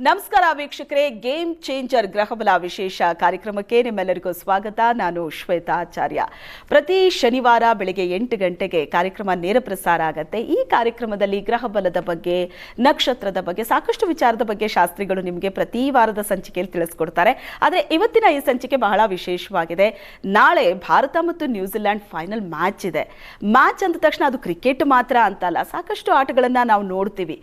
ನಮಸ್ಕಾರ ವೀಕ್ಷಕರೇ game changer ಗ್ರಹಬಲ ವಿಶೇಷ ಕಾರ್ಯಕ್ರಮಕ್ಕೆ ನಿಮ್ಮೆಲ್ಲರಿಗೂ ಸ್ವಾಗತ. ನಾನು ಶ್ವೇತಾ ಆಚಾರ್ಯ ಪ್ರತಿ ಶನಿವಾರ ಬೆಳಗ್ಗೆ ಎಂಟು ಗಂಟೆಗೆ ಕಾರ್ಯಕ್ರಮ ನೇರ ಪ್ರಸಾರ ಆಗುತ್ತೆ. ಈ ಕಾರ್ಯಕ್ರಮದಲ್ಲಿ ಗ್ರಹಬಲದ ಬಗ್ಗೆ, ನಕ್ಷತ್ರದ ಬಗ್ಗೆ, ಸಾಕಷ್ಟು ವಿಚಾರದ ಬಗ್ಗೆ ಶಾಸ್ತ್ರಿಗಳು ನಿಮಗೆ ಪ್ರತಿ ವಾರದ ಸಂಚಿಕೆಯಲ್ಲಿ ತಿಳಿಸ್ಕೊಡ್ತಾರೆ. ಆದರೆ ಇವತ್ತಿನ ಈ ಸಂಚಿಕೆ ಬಹಳ ವಿಶೇಷವಾಗಿದೆ. ನಾಳೆ ಭಾರತ ಮತ್ತು ನ್ಯೂಜಿಲೆಂಡ್ ಫೈನಲ್ ಮ್ಯಾಚ್ ಇದೆ. ಮ್ಯಾಚ್ ಅಂದ ತಕ್ಷಣ ಅದು ಕ್ರಿಕೆಟ್ ಮಾತ್ರ ಅಂತಲ್ಲ. ಸಾಕಷ್ಟು ಆಟಗಳನ್ನು ನಾವು ನೋಡ್ತೀವಿ.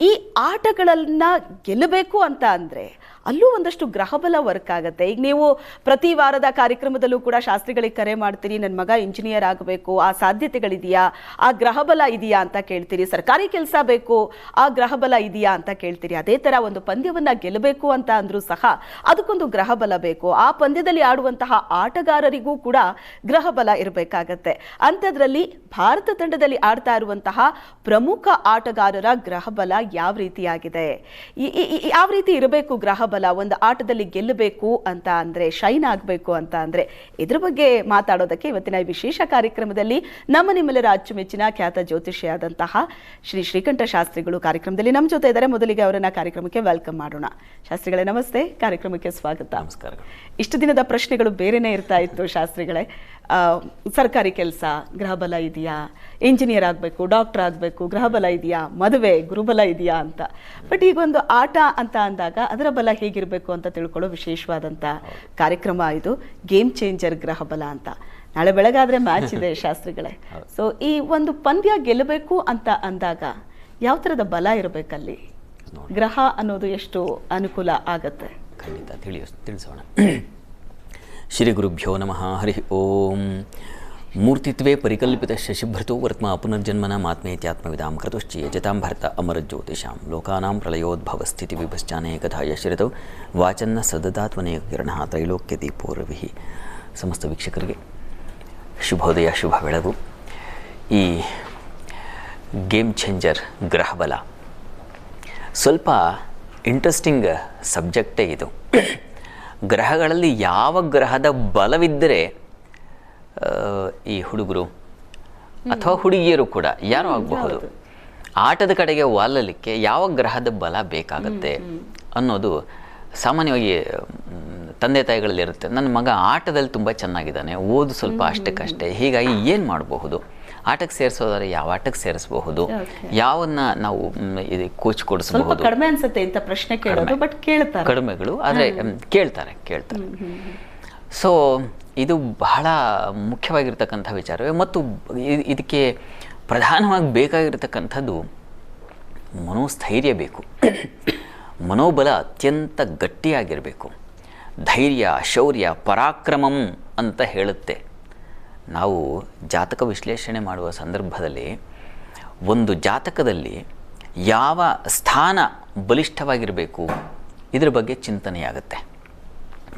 ಈ ಆಟಗಳನ್ನು ಗೆಲ್ಲಬೇಕು ಅಂತ ಅಂದ್ರೆ ಅಲ್ಲೂ ಒಂದಷ್ಟು ಗ್ರಹಬಲ ವರ್ಕ್ ಆಗುತ್ತೆ. ಈಗ ನೀವು ಪ್ರತಿ ವಾರದ ಕಾರ್ಯಕ್ರಮದಲ್ಲೂ ಕೂಡ ಶಾಸ್ತ್ರಿಗಳಿಗೆ ಕರೆ ಮಾಡ್ತೀರಿ ನನ್ನ ಮಗ ಇಂಜಿನಿಯರ್ ಆಗಬೇಕು, ಆ ಸಾಧ್ಯತೆಗಳಿದೆಯಾ? ಆ ಗ್ರಹಬಲ ಇದೆಯಾ? ಅಂತ ಕೇಳ್ತೀರಿ. ಸರ್ಕಾರಿ ಕೆಲಸ ಬೇಕು, ಆ ಗ್ರಹಬಲ ಇದೆಯಾ ಅಂತ ಕೇಳ್ತೀರಿ. ಅದೇ ತರ ಒಂದು ಪಂದ್ಯವನ್ನ ಗೆಲ್ಲಬೇಕು ಅಂತ ಅಂದರೂ ಸಹ ಅದಕ್ಕೊಂದು ಗ್ರಹಬಲ ಬೇಕು. ಆ ಪಂದ್ಯದಲ್ಲಿ ಆಡುವಂತಹ ಆಟಗಾರರಿಗೂ ಕೂಡ ಗ್ರಹಬಲ ಇರಬೇಕಾಗತ್ತೆ. ಅಂಥದ್ರಲ್ಲಿ ಭಾರತ ತಂಡದಲ್ಲಿ ಆಡ್ತಾ ಇರುವಂತಹ ಪ್ರಮುಖ ಆಟಗಾರರ ಗ್ರಹಬಲ ಯಾವ ರೀತಿಯಾಗಿದೆ? ಯಾವ ರೀತಿ ಇರಬೇಕು ಗ್ರಹಬಲ? ಒಂದು ಆಟದಲ್ಲಿ ಗೆಲ್ಲಬೇಕು ಅಂತ ಅಂದರೆ ಶೈನ್ ಆಗಬೇಕು ಅಂತ ಅಂದರೆ ಇದ್ರ ಬಗ್ಗೆ ಮಾತಾಡೋದಕ್ಕೆ ಇವತ್ತಿನ ಈ ವಿಶೇಷ ಕಾರ್ಯಕ್ರಮದಲ್ಲಿ ನಮ್ಮ ನಿಮ್ಮೆಲ್ಲರ ಅಚ್ಚುಮೆಚ್ಚಿನ ಖ್ಯಾತ ಜ್ಯೋತಿಷಿಯಾದಂತಹ ಶ್ರೀ ಶ್ರೀಕಂಠ ಶಾಸ್ತ್ರಿಗಳು ಕಾರ್ಯಕ್ರಮದಲ್ಲಿ ನಮ್ಮ ಜೊತೆ ಇದ್ದಾರೆ. ಮೊದಲಿಗೆ ಅವರನ್ನ ಕಾರ್ಯಕ್ರಮಕ್ಕೆ ವೆಲ್ಕಮ್ ಮಾಡೋಣ. ಶಾಸ್ತ್ರಿಗಳೇ ನಮಸ್ತೆ. ಕಾರ್ಯಕ್ರಮಕ್ಕೆ ಸ್ವಾಗತ. ನಮಸ್ಕಾರ ಇಷ್ಟು ದಿನದ ಪ್ರಶ್ನೆಗಳು ಬೇರೆನೇ ಇರ್ತಾ ಇತ್ತು ಶಾಸ್ತ್ರಿಗಳೇ. ಸರ್ಕಾರಿ ಕೆಲಸ ಗ್ರಹಬಲ ಇದೆಯಾ? ಇಂಜಿನಿಯರ್ ಆಗಬೇಕು ಡಾಕ್ಟರ್ ಆಗಬೇಕು ಗ್ರಹಬಲ ಇದೆಯಾ? ಮದುವೆ ಗುರುಬಲ ಇದೆಯಾ ಅಂತ. ಬಟ್ ಈಗ ಒಂದು ಆಟ ಅಂತ ಅಂದಾಗ ಅದರ ಬಲ ಹೇಗಿರಬೇಕು ಅಂತ ತಿಳ್ಕೊಳ್ಳೋ ವಿಶೇಷವಾದಂಥ ಕಾರ್ಯಕ್ರಮ ಇದು ಗೇಮ್ ಚೇಂಜರ್ ಗ್ರಹಬಲ ಅಂತ. ನಾಳೆ ಬೆಳಗಾದ್ರೆ ಮ್ಯಾಚ್ ಇದೆ ಶಾಸ್ತ್ರಿಗಳೇ. ಸೊ ಈ ಒಂದು ಪಂದ್ಯ ಗೆಲ್ಲಬೇಕು ಅಂತ ಅಂದಾಗ ಯಾವ ಥರದ ಬಲ ಇರಬೇಕಲ್ಲಿ? ಗ್ರಹ ಅನ್ನೋದು ಎಷ್ಟು ಅನುಕೂಲ ಆಗತ್ತೆ? ಖಂಡಿತ ತಿಳಿಸೋಣ. ಶ್ರೀ ಗುರುಭ್ಯೋ ನಮಃ, ಹರಿ ಓಂ. ಮೂರ್ತಿತ್ವೇ ಪರಿಕಲ್ಪಿತ ಶಶಿಭೃತೋ ವರ್ತ್ಮ ಪುನರ್ಜನ್ಮನ ಮಾತ್ಮೇತ್ಯಾತ್ಮವಿದಾಂ ಕೃತುಶ್ಚಿ ಯಜತಾಂ ಅಮರ ಅಮರಜ್ಯೋತಿಷಾಂ ಲೋಕಾನಾಂ ಪ್ರಳಯೋದ್ಭವ ಸ್ಥಿತಿ ವಿಭಶ್ಚಾನೇಕಥಾ ಯಶರಿತೌ ವಾಚನ್ನ ಸದದಾತ್ಮನೇಕ ಕಿರಣ ತ್ರೈಲೋಕ್ಯ ದೀಪೋರ್ವಿಹಿ ಸಮಸ್ತ ವೀಕ್ಷಕರಿಗೆ ಶುಭೋದಯ, ಶುಭ ಬೆಳಗು. ಈ ಗೇಮ್ ಚೇಂಜರ್ ಗ್ರಹಬಲ ಸ್ವಲ್ಪ ಇಂಟ್ರೆಸ್ಟಿಂಗ್ ಸಬ್ಜೆಕ್ಟೇ ಇದು. ಗ್ರಹಗಳಲ್ಲಿ ಯಾವ ಗ್ರಹದ ಬಲವಿದ್ದರೆ ಈ ಹುಡುಗರು ಅಥವಾ ಹುಡುಗಿಯರು ಕೂಡ ಯಾರು ಆಗಬಹುದು? ಆಟದ ಕಡೆಗೆ ವಾಲಲಿಕ್ಕೆ ಯಾವ ಗ್ರಹದ ಬಲ ಬೇಕಾಗತ್ತೆ ಅನ್ನೋದು ಸಾಮಾನ್ಯವಾಗಿ ತಂದೆ ತಾಯಿಗಳಲ್ಲಿರುತ್ತೆ ನನ್ನ ಮಗ ಆಟದಲ್ಲಿ ತುಂಬ ಚೆನ್ನಾಗಿದ್ದಾನೆ ಓದು ಸ್ವಲ್ಪ ಅಷ್ಟಕ್ಕಷ್ಟೇ. ಹೀಗಾಗಿ ಏನು ಮಾಡಬಹುದು? ಆಟಕ್ಕೆ ಸೇರಿಸೋದಾದ್ರೆ ಯಾವ ಆಟಕ್ಕೆ ಸೇರಿಸಬಹುದು? ಯಾವನ್ನ ನಾವು ಕೋಚ್ ಕೊಡಿಸಬಹುದು? ಕಡಿಮೆ ಅನ್ಸುತ್ತೆ ಇಂಥ ಪ್ರಶ್ನೆ ಕೇಳೋದು ಬಟ್ ಕೇಳ್ತಾರೆ. ಕಡಿಮೆಗಳು ಆದರೆ ಕೇಳ್ತಾರೆ ಕೇಳ್ತಾರೆ. ಸೊ ಇದು ಬಹಳ ಮುಖ್ಯವಾಗಿರ್ತಕ್ಕಂಥ ವಿಚಾರವೇ ಮತ್ತು ಇದಕ್ಕೆ ಪ್ರಧಾನವಾಗಿ ಬೇಕಾಗಿರ್ತಕ್ಕಂಥದ್ದು ಮನೋಸ್ಥೈರ್ಯ ಬೇಕು. ಮನೋಬಲ ಅತ್ಯಂತ ಗಟ್ಟಿಯಾಗಿರಬೇಕು. ಧೈರ್ಯ ಶೌರ್ಯ ಪರಾಕ್ರಮಂ ಅಂತ ಹೇಳುತ್ತೆ. ನಾವು ಜಾತಕ ವಿಶ್ಲೇಷಣೆ ಮಾಡುವ ಸಂದರ್ಭದಲ್ಲಿ ಒಂದು ಜಾತಕದಲ್ಲಿ ಯಾವ ಸ್ಥಾನ ಬಲಿಷ್ಠವಾಗಿರಬೇಕು, ಇದರ ಬಗ್ಗೆ ಚಿಂತನೆಯಾಗುತ್ತೆ.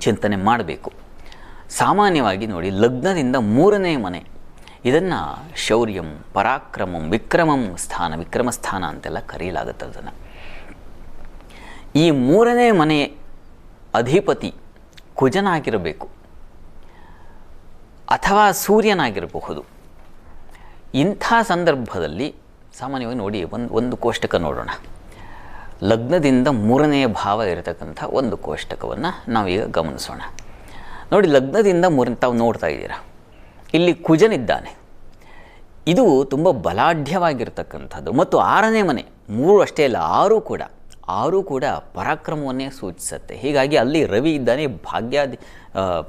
ಚಿಂತನೆ ಮಾಡಬೇಕು. ಸಾಮಾನ್ಯವಾಗಿ ನೋಡಿ, ಲಗ್ನದಿಂದ ಮೂರನೇ ಮನೆ, ಇದನ್ನು ಶೌರ್ಯಂ, ಪರಾಕ್ರಮಂ, ವಿಕ್ರಮಂ ಸ್ಥಾನ, ವಿಕ್ರಮ ಸ್ಥಾನ ಅಂತೆಲ್ಲ ಕರೆಯಲಾಗುತ್ತೆ ಅದನ್ನು. ಈ ಮೂರನೇ ಮನೆ ಅಧಿಪತಿ ಕುಜನಾಗಿರಬೇಕು. ಅಥವಾ ಸೂರ್ಯನಾಗಿರಬಹುದು. ಇಂಥ ಸಂದರ್ಭದಲ್ಲಿ ಸಾಮಾನ್ಯವಾಗಿ ನೋಡಿ, ಒಂದು ಒಂದು ಕೋಷ್ಟಕ ನೋಡೋಣ. ಲಗ್ನದಿಂದ ಮೂರನೆಯ ಭಾವ ಇರತಕ್ಕಂಥ ಒಂದು ಕೋಷ್ಟಕವನ್ನು ನಾವೀಗ ಗಮನಿಸೋಣ. ನೋಡಿ, ಲಗ್ನದಿಂದ ಮೂರನೇ, ತಾವು ನೋಡ್ತಾ ಇದ್ದೀರಾ? ಇಲ್ಲಿ ಕುಜನಿದ್ದಾನೆ. ಇದು ತುಂಬ ಬಲಾಢ್ಯವಾಗಿರ್ತಕ್ಕಂಥದ್ದು. ಮತ್ತು ಆರನೇ ಮನೆ, ಮೂರು ಅಷ್ಟೇ ಅಲ್ಲ, ಆರು ಕೂಡ. ಆರು ಕೂಡ ಪರಾಕ್ರಮವನ್ನೇ ಸೂಚಿಸುತ್ತೆ. ಹೀಗಾಗಿ ಅಲ್ಲಿ ರವಿ ಇದ್ದಾನೆ, ಭಾಗ್ಯಾಧಿ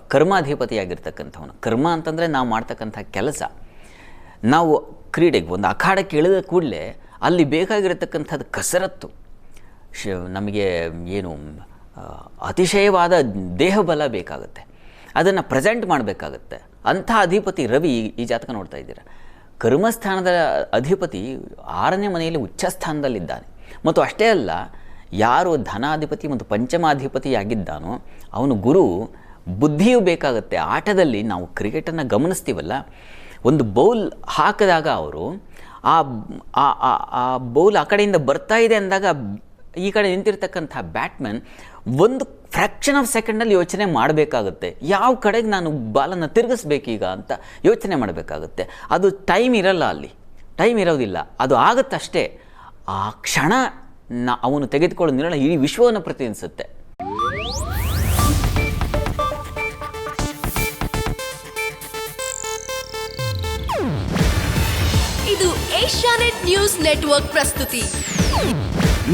ಕರ್ಮಾಧಿಪತಿಯಾಗಿರ್ತಕ್ಕಂಥವನು. ಕರ್ಮ ಅಂತಂದರೆ ನಾವು ಮಾಡ್ತಕ್ಕಂಥ ಕೆಲಸ. ನಾವು ಕ್ರೀಡೆಗೆ ಒಂದು ಅಖಾಡಕ್ಕೆ ಇಳಿದ ಕೂಡಲೇ ಅಲ್ಲಿ ಬೇಕಾಗಿರತಕ್ಕಂಥದ್ದು ಕಸರತ್ತು. ಶ, ನಮಗೆ ಏನು ಅತಿಶಯವಾದ ದೇಹಬಲ ಬೇಕಾಗುತ್ತೆ. ಅದನ್ನು ಪ್ರೆಸೆಂಟ್ ಮಾಡಬೇಕಾಗತ್ತೆ. ಅಂಥ ಅಧಿಪತಿ ರವಿ ಈ ಜಾತಕ ನೋಡ್ತಾ ಇದ್ದೀರ. ಕರ್ಮಸ್ಥಾನದ ಅಧಿಪತಿ ಆರನೇ ಮನೆಯಲ್ಲಿ ಉಚ್ಚ ಸ್ಥಾನದಲ್ಲಿದ್ದಾನೆ ಮತ್ತು ಅಷ್ಟೇ ಅಲ್ಲ ಯಾರು ಧನಾಧಿಪತಿ ಮತ್ತು ಪಂಚಮಾಧಿಪತಿಯಾಗಿದ್ದಾನೋ ಅವನು ಗುರು, ಬುದ್ಧಿಯೂ ಬೇಕಾಗುತ್ತೆ. ಆಟದಲ್ಲಿ ನಾವು ಕ್ರಿಕೆಟನ್ನು ಗಮನಿಸ್ತೀವಲ್ಲ, ಒಂದು ಬೌಲ್ ಹಾಕಿದಾಗ ಅವರು, ಆ, ಆ- ಬೌಲ್ ಆ ಕಡೆಯಿಂದ ಬರ್ತಾ ಇದೆ ಅಂದಾಗ ಈ ಕಡೆ ನಿಂತಿರ್ತಕ್ಕಂಥ ಬ್ಯಾಟ್ಮನ್ ಒಂದು ಫ್ರ್ಯಾಕ್ಷನ್ ಆಫ್ ಸೆಕೆಂಡಲ್ಲಿ ಯೋಚನೆ ಮಾಡಬೇಕಾಗುತ್ತೆ. ಯಾವ ಕಡೆಗೆ ನಾನು ಬಾಲನ್ನು ತಿರುಗಿಸ್ಬೇಕೀಗ ಅಂತ ಯೋಚನೆ ಮಾಡಬೇಕಾಗುತ್ತೆ. ಅದು ಟೈಮ್ ಇರಲ್ಲ ಅಲ್ಲಿ. ಟೈಮ್ ಇರೋದಿಲ್ಲ. ಅದು ಆಗುತ್ತಷ್ಟೇ. ಆ ಕ್ಷಣ ನಾ ಅವನು ತೆಗೆದುಕೊಳ್ಳೋ ನಿರ್ಣಯ ಇಡೀ ವಿಶ್ವವನ್ನು ಪ್ರತಿನಿಧಿಸುತ್ತೆ. ಇದು ಏಷ್ಯಾನೆಟ್ ನ್ಯೂಸ್ ನೆಟ್ವರ್ಕ್ ಪ್ರಸ್ತುತಿ.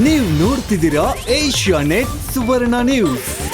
ನೀವು ನೋಡ್ತಿದ್ದೀರಾ ಏಷ್ಯಾ ನೆಟ್ ಸುವರ್ಣ ನ್ಯೂಸ್.